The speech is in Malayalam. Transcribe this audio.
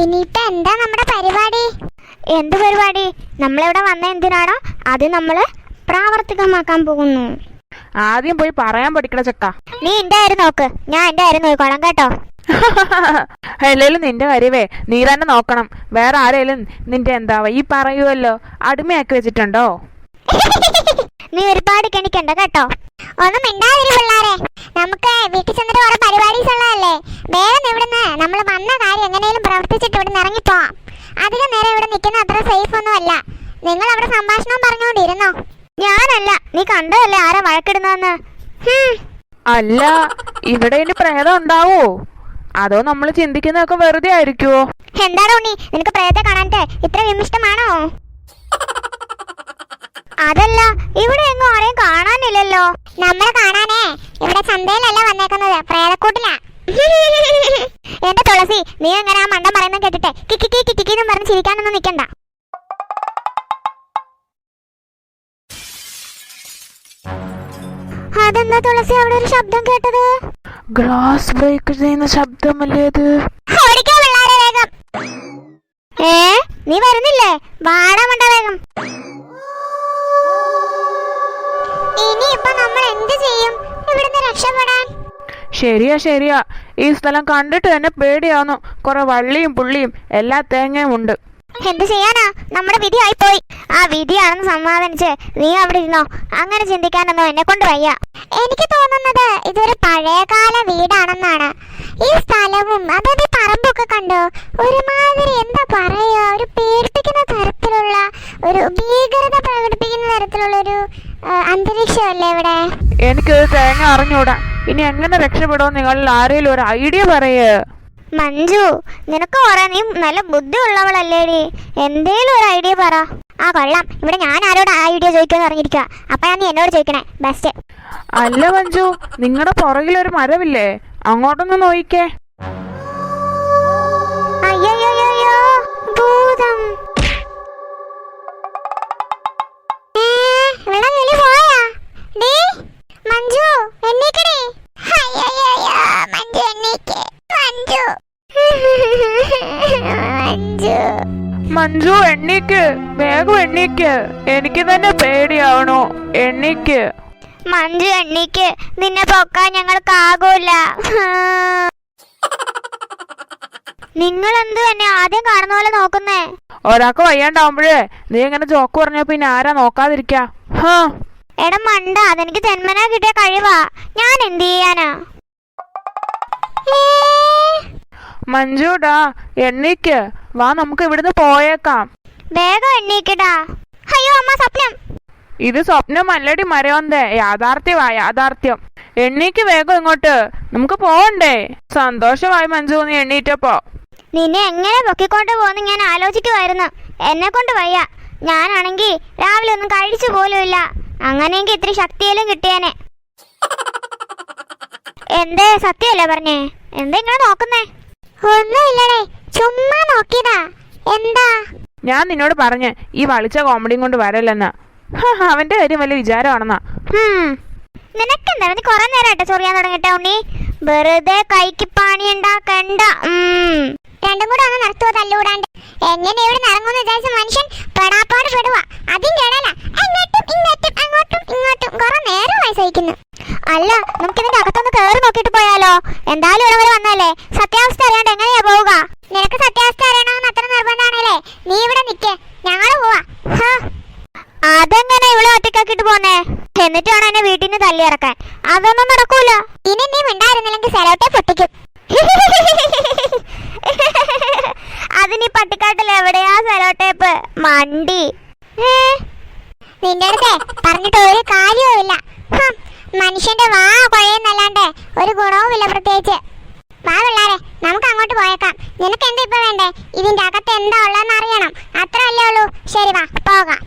ഇനിയിപ്പോ എന്താ നമ്മുടെ പരിപാടി? എന്ത് പരിപാടി? നമ്മളിവിടെ വന്ന എന്തിനാണോ അത് നമ്മൾ പ്രാവർത്തികമാക്കാൻ പോകുന്നു. ആദ്യം പോയി പറയാൻ പഠിക്കണ ചക്ക. നീ എന്റെ കാര്യം നോക്ക്. ഞാൻ എന്റെ കാര്യം നോക്കോളാം കേട്ടോ. എല്ലാം നിന്റെ കാര്യവേ നീ തന്നെ നോക്കണം. വേറെ ആരേലും നിന്റെ എന്താവ ഈ പറയുമല്ലോ അടിമയാക്കി വെച്ചിട്ടുണ്ടോ? നീ ഒരുപാട് കെണിക്കണ്ട കേട്ടോ. ഒന്നും മിണ്ടാതിരി പിള്ളാരെ. നമുക്ക് വീട്ടിൽ ചെന്നിട്ട് കുറെ പരിപാടീസ് ഉള്ളതല്ലേ വേഗം ഇവിടുന്ന് നമ്മൾ വന്ന കാര്യം എങ്ങനെയും പ്രവർത്തിച്ചിട്ട് ഇവിടുന്ന് ഇറങ്ങിപ്പോവാം അധികം നേരം ഇവിടെ നിൽക്കുന്ന അത്ര സേഫ് ഒന്നും അല്ല നിങ്ങൾ അവിടെ സംഭാഷണം പറഞ്ഞുകൊണ്ടിരുന്നോ ഞാനല്ല നീ കണ്ടതല്ലേ ആരാ വഴക്കിടുന്നതെന്ന്. അല്ല ഇവിടെ ഇനി പ്രേതം ഉണ്ടാവോ അതോ നമ്മൾ ചിന്തിക്കുന്നതൊക്കെ വെറുതെ ആയിരിക്കുവോ എന്താണ് നീ നിനക്ക് പ്രേതത്തെ കാണാൻ ഇത്ര വിമിഷ്ടമാണോ അതല്ല ഇവിടെ എങ്ങും ആരെയും കാണാനില്ലല്ലോ നമ്മളെ കാണാനേ ഇവിടെ ചന്തയിലല്ല വന്നേക്കുന്നത് പ്രേതക്കൂട്ടിലാ എന്റെ തുളസി നീ എങ്ങനെ ആ മണ്ടം പറയുന്നത് കേട്ടിട്ടെ കിക്കി കിക്കി കിക്കി എന്ന് പറഞ്ഞ് ചിരിക്കാനൊന്നും നിൽക്കണ്ട അതെന്താ തുളസി അവിടെ ഒരു ശബ്ദം കേട്ടത്? ഗ്ലാസ് ബ്രേക്ക് ചെയ്യുന്ന ശബ്ദമല്ലേ അത്? പിള്ളാരെ വേഗം. ഏ നീ വരുന്നില്ലേ? വാടാ മണ്ട വേഗം. ഇനിയിപ്പോ നമ്മൾ എന്ത് ചെയ്യും? ഇവിടുന്ന് രക്ഷപ്പെടാൻ. ശരിയാ ശരിയാ. ഈ സ്ഥലം കണ്ടിട്ട് തന്നെ പേടിയാവുന്നു. കുറെ വള്ളിയും പുള്ളിയും എല്ലാ തേങ്ങയും ഉണ്ട്. എന്ത് ചെയ്യാനാ? നമ്മുടെ വിധിയായി ആയിപ്പോയി. ആ വിധിയാണെന്ന് സമാധാനിച്ച് നീ അവിടെ ഇരുന്നോ? അങ്ങനെ ചിന്തിക്കാനൊന്നും എന്നെ കൊണ്ട് വയ്യ. എനിക്ക് തോന്നുന്നത് ഇതൊരു പഴയകാല വീടാണെന്നാണ്. ഈ സ്ഥലവും അതായത് പറമ്പൊക്കെ കണ്ടോ? ഒരുമാതിരി എന്താ പറയുക ഒരു പേടിപ്പിക്കുന്ന തരത്തിലുള്ള ഒരു ഭീകരത പ്രകടിപ്പിക്കുന്ന തരത്തിലുള്ള ഒരു അന്തരീക്ഷമല്ലേ ഇവിടെ? എനിക്ക് തേങ്ങ അറിഞ്ഞൂടാ. ഇനി എങ്ങനെ രക്ഷപ്പെടുമോ നിങ്ങൾ ആരെങ്കിലും ഒരു ഐഡിയ പറയേ. മഞ്ജു നിനക്ക് പറയാൻ നീ നല്ല ബുദ്ധി ഉള്ളവളല്ലേടി എന്തേലും ഒരു ഐഡിയ പറ. ആ കൊള്ളാം. ഇവിടെ ഞാൻ ആരോട് ആ ഐഡിയ ചോദിക്കുമെന്ന് അറിഞ്ഞിരിക്കുക അപ്പൊ നീ എന്നോട് ചോദിക്കണേ. ബെസ്റ്റ് അല്ല മഞ്ജു. നിങ്ങളുടെ പുറകിലൊരു മരമില്ലേ അങ്ങോട്ടൊന്ന് നോയിക്കേ. മഞ്ജു എണ്ണീക്ക് വേഗം എണ്ണീക്ക് എനിക്ക് തന്നെ പേടിയാവണോ. എണ്ണീക്ക്. മഞ്ജു എണ്ണീക്ക്. നിന്നെ പൊക്കാൻ ഞങ്ങൾക്കാകൂല നിങ്ങൾ എന്ത് എന്നെ ആദ്യം കാണുന്ന പോലെ നോക്കുന്നേ? ഒരാൾക്ക് വയ്യാണ്ടാവുമ്പോഴേ നീ ഇങ്ങനെ ജോക്ക് പറഞ്ഞ പിന്നെ ആരാ നോക്കാതിരിക്കാ? എടാ മണ്ട അതെനിക്ക് ജന്മനാ കിട്ടിയ കഴിവാ. ഞാൻ എന്ത് ചെയ്യാനാ? മഞ്ജുടാ എണ്ണീക്ക്. വാ നമുക്ക് ഇവിടുന്ന് പോയേക്കാം. വേഗം എണ്ണീക്കടാ. അയ്യോ അമ്മ സ്വപ്നം. ഇത് സ്വപ്നമല്ലടി മരവന്തേ. യാഥാർത്ഥ്യമാ യാഥാർത്ഥ്യം. എണ്ണീക്ക് വേഗം ഇങ്ങോട്ട്. നമുക്ക് പോവണ്ടേ? സന്തോഷമായി മഞ്ജു നീ എണ്ണീറ്റപ്പോ. നിന്നെ എങ്ങനെ പൊക്കിക്കൊണ്ട് പോകുന്നു ഞാൻ ആലോചിക്കുമായിരുന്നു എന്നെ കൊണ്ട് വയ്യ. ഞാനാണെങ്കിൽ രാവിലെ ഒന്നും കഴിച്ചു പോലുമില്ല അങ്ങനെയെങ്കിൽ ഇത്ര ശക്തിയെല്ലാം കിട്ടിയേനെ. എന്തേ സത്യല്ലേ പറഞ്ഞേ? എന്താ ഇങ്ങനെ നോക്കുന്നേ? ഒന്നുമില്ലടേ ചുമ്മാ നോക്കിയതാ. എന്താ? ഞാൻ നിന്നോട് പറഞ്ഞു ഈ വളിച്ച കോമഡിയും കൊണ്ട് വരല്ലെന്ന്. അവന്റെ കാര്യം വലിയ വിചാരമാണെന്നാ. നിനക്കെന്താ നീ കുറെ നേരമായിട്ട് ചൊറിയാൻ തുടങ്ങിട്ടോ ഉണ്ണി? വെറുതെ കൈക്ക് പണി ഉണ്ടാക്കണ്ട ഉം. രണ്ടും കൂടെ ഒന്ന് നിർത്തുവോ തല്ലൂടാണ്ട്. എങ്ങനെ ഇവിടെ നിറങ്ങുന്ന വിചാരിച്ച മനുഷ്യൻ പെടാപ്പാട് പെടുക അതിന്റെ ഇടയില. അങ്ങോട്ടും ഇങ്ങോട്ടും അങ്ങോട്ടും ഇങ്ങോട്ടും കുറെ നേരമായി സഹിക്കുന്നു. അല്ല നമുക്ക് ഇതിന്റെ അകത്തൊന്ന് കയറി നോക്കിയിട്ട് പോയാലോ? എന്തായാലും ഇവിടെ വരെ വന്നല്ലേ സത്യാവസ്ഥ അറിയാണ്ട് എങ്ങനെയാ പോവുക? നിനക്ക് സത്യാവസ്ഥ അറിയണമെന്ന് അത്ര നിർബന്ധമാണല്ലേ? നീ ഇവിടെ നിക്ക്. ഞങ്ങൾ പോവാ. അതെങ്ങനെ ഇവിടെ ഒറ്റക്കാക്കിട്ട് പോന്നേ? എന്നിട്ട് വേണം എന്നെ വീട്ടിൽ നിന്ന് തല്ലി ഇറക്കാൻ. അതൊന്നും നടക്കൂല. ഇനി നീ മിണ്ടായിരുന്നില്ലെങ്കിൽ സെലോട്ടെ പൊട്ടിക്കും. അതിനി പട്ടിക്കാട്ടിൽ എവിടെയാ സെലോട്ടേപ്പ് മണ്ടി? നിന്റെ അടുത്തേ പറഞ്ഞിട്ട് ഒരു കാര്യവുമില്ല. ഹും, മനുഷ്യന്റെ വാ കുഴയെന്നല്ലാണ്ട് ഒരു ഗുണവുമില്ല പ്രത്യേകിച്ച്. വാ പിള്ളാരെ നമുക്ക് അങ്ങോട്ട് പോയേക്കാം. നിനക്ക് എന്താ ഇപ്പൊ വേണ്ടേ? ഇതിന്റെ അകത്ത് എന്താ ഉള്ളതെന്ന് അറിയണം. അത്ര അല്ലേ ഉള്ളൂ. ശരി വാ പോകാം.